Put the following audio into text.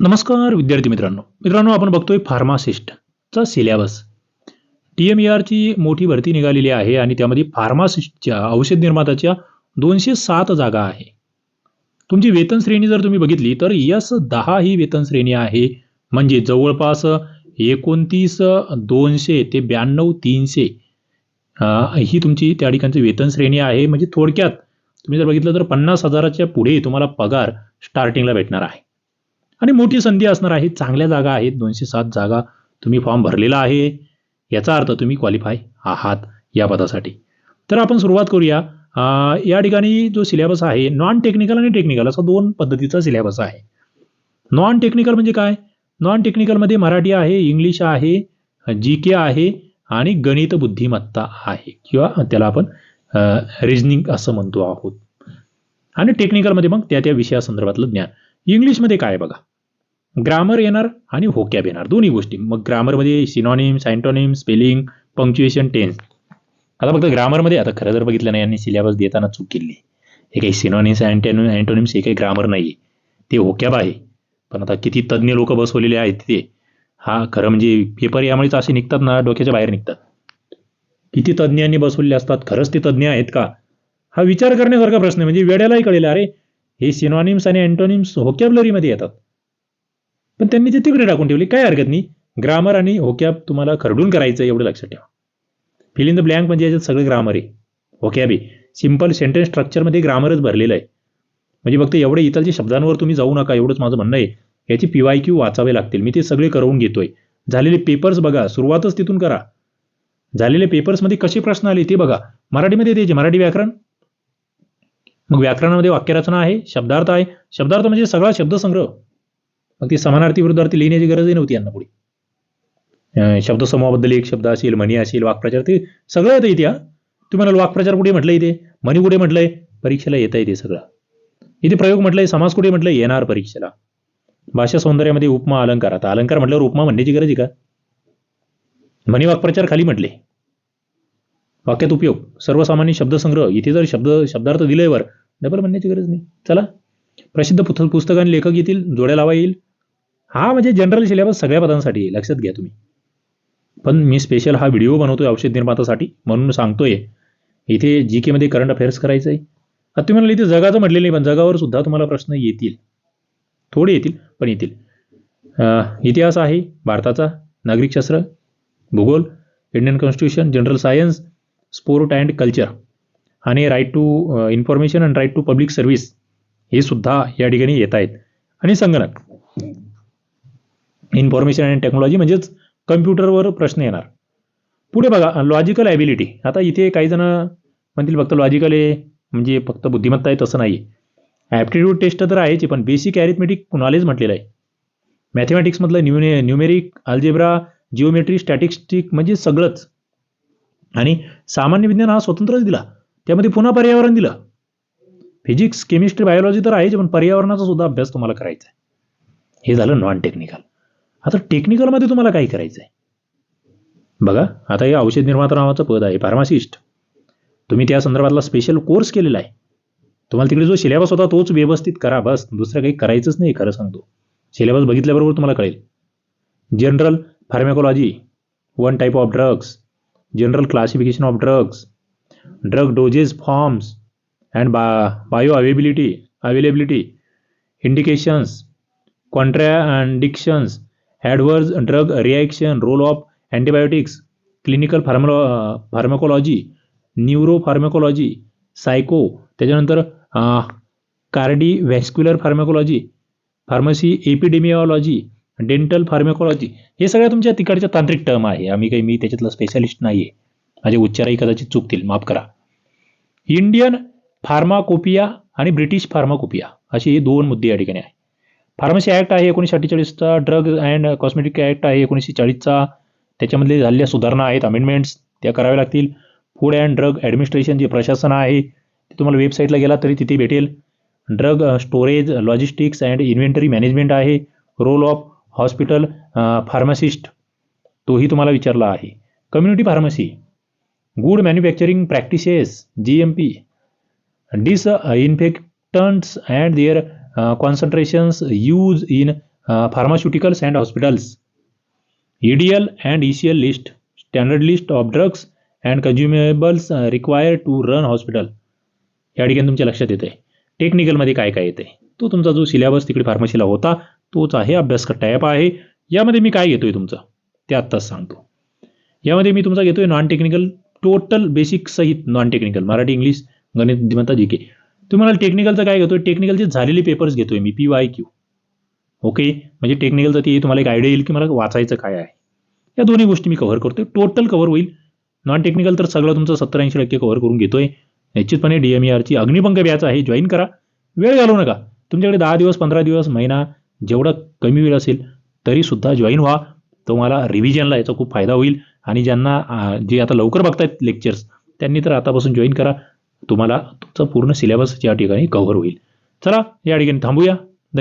नमस्कार विद्यार्थी मित्रांनो. मित्रांनो आपण बघतोय फार्मासिस्टचा सिलेबस. टी एम आरची मोठी भरती निघालेली आहे आणि त्यामध्ये फार्मासिस्टच्या औषध निर्मात्याच्या दोनशे सात जागा आहे. तुमची वेतन श्रेणी जर तुम्ही बघितली तर यस दहा ही वेतन श्रेणी आहे. म्हणजे जवळपास एकोणतीस दोनशे ते ब्याण्णव तीनशे ही तुमची त्या ठिकाणची वेतन श्रेणी आहे. म्हणजे थोडक्यात तुम्ही जर बघितलं तर पन्नास हजाराच्या पुढे तुम्हाला पगार स्टार्टिंगला भेटणार आहे. आणि मोठी संधी असणार आहे. चांगल्या जागा आहेत. दोनशे सात जागा तुम्ही फॉर्म भरलेला आहे. याचा अर्थ तुम्ही क्वालिफाय आहात या पदासाठी. तर आपण सुरुवात करूया. या ठिकाणी जो सिलेबस आहे नॉन टेक्निकल आणि टेक्निकल असा दोन पद्धतीचा सिलेबस आहे. नॉन टेक्निकल म्हणजे काय? नॉन टेक्निकलमध्ये मराठी आहे इंग्लिश आहे जी के आहे आणि गणित बुद्धिमत्ता आहे किंवा त्याला आपण रिजनिंग असं म्हणतो आहोत. आणि टेक्निकलमध्ये मग त्या त्या विषयासंदर्भातलं ज्ञान. इंग्लिशमध्ये काय बघा? ग्रामर येणार आणि होकॅब येणार. दोन्ही गोष्टी. मग ग्रामरमध्ये synonym antonym spelling punctuation tense आता फक्त ग्रामरमध्ये आता खरं जर बघितलं नाही यांनी सिलेबस देताना चूक केली. हे काही सिनॉनिम्स अँटोनिम अँटोनिम्स हे काही ग्रामर नाही आहे ते होक्याब आहे. पण आता किती तज्ज्ञ लोक बसवलेले आहेत ते. हा खरं म्हणजे पेपर यामुळेच असे निघतात ना डोक्याच्या बाहेर निघतात. किती तज्ज्ञांनी बसवलेले असतात. खरंच ते तज्ज्ञ आहेत का? हा विचार करण्यासारखा प्रश्न आहे. म्हणजे वेड्यालाही कळेल अरे हे सिनॉनिम्स आणि अँटोनिम्स होकॅबलरीमध्ये येतात. पण त्यांनी ते तिकडे टाकून ठेवले. काय हरकत नाही. ग्रामर आणि होकॅब तुम्हाला खरडून करायचं आहे एवढं लक्षात ठेवा. फिल इन द ब्लँक म्हणजे याच्यात सगळं ग्रामर आहे. होकॅब आहे. सिंपल सेंटेन्स स्ट्रक्चरमध्ये ग्रामरच भरलेलं आहे. म्हणजे फक्त एवढे इतरच्या शब्दांवर तुम्ही जाऊ नका. एवढंच माझं म्हणणं आहे. याची पी वाय क्यू वाचावे लागतील. मी ते सगळे करवून घेतोय. झालेले पेपर्स बघा. सुरुवातच तिथून करा. झालेले पेपर्समध्ये कसे प्रश्न आले ते बघा. मराठीमध्ये द्यायचे. मराठी व्याकरण. मग व्याकरणामध्ये वाक्यरचना आहे. शब्दार्थ आहे. शब्दार्थ म्हणजे सगळा शब्दसंग्रह. मग ती समानार्थी विरुद्धार्थी लिहिण्याची गरजही नव्हती यांना पुढे. शब्दसमूहाबद्दल एक शब्द असेल म्हणी असेल वाक्प्रचार ते सगळं येतं इथे हा. म्हणाल वाक्प्रचार कुठे म्हटलं इथे? म्हणी कुठे म्हटलंय? परीक्षेला येतं इथे सगळं. इथे प्रयोग म्हटलंय समाज कुठे म्हटलंय? येणार परीक्षेला. भाषा सौंदर्यामध्ये उपमा अलंकार. आता अलंकार म्हटल्यावर उपमा म्हणण्याची गरज आहे का? म्हणी वाक्प्रचार खाली म्हटले. वाक्यात उपयोग. सर्वसामान्य शब्दसंग्रह इथे जर शब्द शब्दार्थ दिलेवर डबल म्हणण्याची गरज नाही. चला. प्रसिद्ध पुस्तक आणि लेखक येतील जोड्या लावा येईल. हा म्हणजे जनरल सिलेबस सगळ्या पदांसाठी आहे. लक्षात घ्या तुम्ही. पण मी स्पेशल हा व्हिडिओ बनवतोय औषध निर्मातासाठी म्हणून सांगतोय. इथे जी केमध्ये करंट अफेअर्स करायचं आहे आता तुम्ही म्हणाल इथे जगाचं म्हटलेलं नाही पण जगावर सुद्धा तुम्हाला प्रश्न येतील. थोडे येतील पण येतील. इतिहास आहे भारताचा नागरिकशास्त्र भूगोल Indian constitution general science sport and culture आणि right to information and right to public service हे सुद्धा या ठिकाणी येत आहेत. आणि संगणक. इन्फॉर्मेशन अँड टेक्नॉलॉजी म्हणजेच कम्प्युटरवर प्रश्न येणार. पुढे बघा लॉजिकल ॲबिलिटी आता इथे काही जण म्हणतील फक्त लॉजिकल आहे म्हणजे फक्त बुद्धिमत्ता आहे तसं नाही आहे ॲप्टिट्यूड टेस्ट तर आहेच पण बेसिक ॲरिथमेटिक नॉलेज म्हटलेलं आहे. मॅथमॅटिक्समधलं न्यूने न्यूमेरिक अल्जेब्रा जिओमेट्री स्टॅटिस्टिक म्हणजे सगळंच. आणि सामान्य विज्ञान हा स्वतंत्रच दिला. त्यामध्ये पुन्हा पर्यावरण दिलं. फिजिक्स केमिस्ट्री बायोलॉजी तर आहेच पण पर्यावरणाचा सुद्धा अभ्यास तुम्हाला करायचा आहे. हे झालं नॉन टेक्निकल आता टेक्निकलमध्ये तुम्हाला काय करायचं आहे बघा आता हे औषध निर्माता नावाचं पद आहे फार्मासिस्ट तुम्ही त्या संदर्भातला स्पेशल कोर्स केलेला आहे. तुम्हाला तिकडे जो सिलेबस होता तोच व्यवस्थित करा बस. दुसरं काही करायचंच नाही खरं सांगतो. सिलेबस बघितल्याबरोबर तुम्हाला कळेल. General pharmacology one type of drugs general classification of drugs drug doses forms and बा bio availability availability indications contradictions adverse drug reaction role of antibiotics clinical pharmo pharmacology neuro pharmacology psycho त्याच्यानंतर cardiovascular pharmacology pharmacy epidemiology dental pharmacology हे सगळ्या तुमच्या तिकडच्या तांत्रिक term आहे. आम्ही काही मी त्याच्यातला स्पेशालिस्ट नाही आहे माझे उच्चारही कदाचित चुकतील. माफ करा. इंडियन फार्माकोपिया आणि ब्रिटिश फार्माकोपिया असे हे दोन मुद्दे या ठिकाणी आहे फार्मसी ॲक्ट आहे एकोणीसशे अठ्ठेचाळीसचा ड्रग अँड कॉस्मेटिक ॲक्ट आहे एकोणीसशे चाळीसचा. त्याच्यामधले झालेल्या सुधारणा आहेत अमेंडमेंट्स त्या कराव्या लागतील. फूड अँड ड्रग ॲडमिनिस्ट्रेशन जे प्रशासन आहे ते तुम्हाला वेबसाईटला गेला तरी तिथे भेटेल. Drug storage logistics and inventory management आहे. रोल ऑफ हॉस्पिटल फार्मासिस्ट तोही तुम्हाला विचारला आहे. Community pharmacy good manufacturing practices G M P disinfectants and their concentrations use in pharmaceuticals and hospitals EDL D L and E C L list standard list of drugs and consumables require to run hospital या ठिकाणी तुमच्या लक्षात येते टेक्निकलमध्ये काय काय येते तो तुमचा जो सिलेबस तिकडे फार्मसीला होता तोच आहे अभ्यास टाईप आहे. यामध्ये मी काय घेतोय तुमचं? ते आत्ताच सांगतो. यामध्ये मी तुमचा घेतोय नॉन टेक्निकल टोटल बेसिक सहित नॉन टेक्निकल मराठी इंग्लिश गणित बुद्धिमत्ता जी के. तुम्हाला टेक्निकलचं काय घेतोय? टेक्निकलचे झालेले पेपर्स घेतोय मी पी वाय क्यू ओके म्हणजे टेक्निकलचं ते तुम्हाला एक आयडिया येईल की मला वाचायचं काय आहे. या दोन्ही गोष्टी मी कव्हर करतोय. टोटल कव्हर होईल. नॉन टेक्निकल तर सगळं तुमचं सत्तर ऐंशी टक्के कव्हर करून घेतोय. निश्चितपणे डी एम ई आरची अग्निपंख बॅच आहे. जॉईन करा. वेळ घालवू नका. तुमच्याकडे दहा दिवस पंधरा दिवस महिना जेवढा कमी वेळ असेल तरी सुद्धा जॉईन व्हा. तुम्हाला रिव्हिजनला याचा खूप फायदा होईल. आणि ज्यांना जे आता लवकर बघतायत लेक्चर्स त्यांनी तर आतापासून जॉईन करा. तुम्हाला तुमचा पूर्ण सिलेबस या ठिकाणी कव्हर होईल. चला या ठिकाणी थांबूया.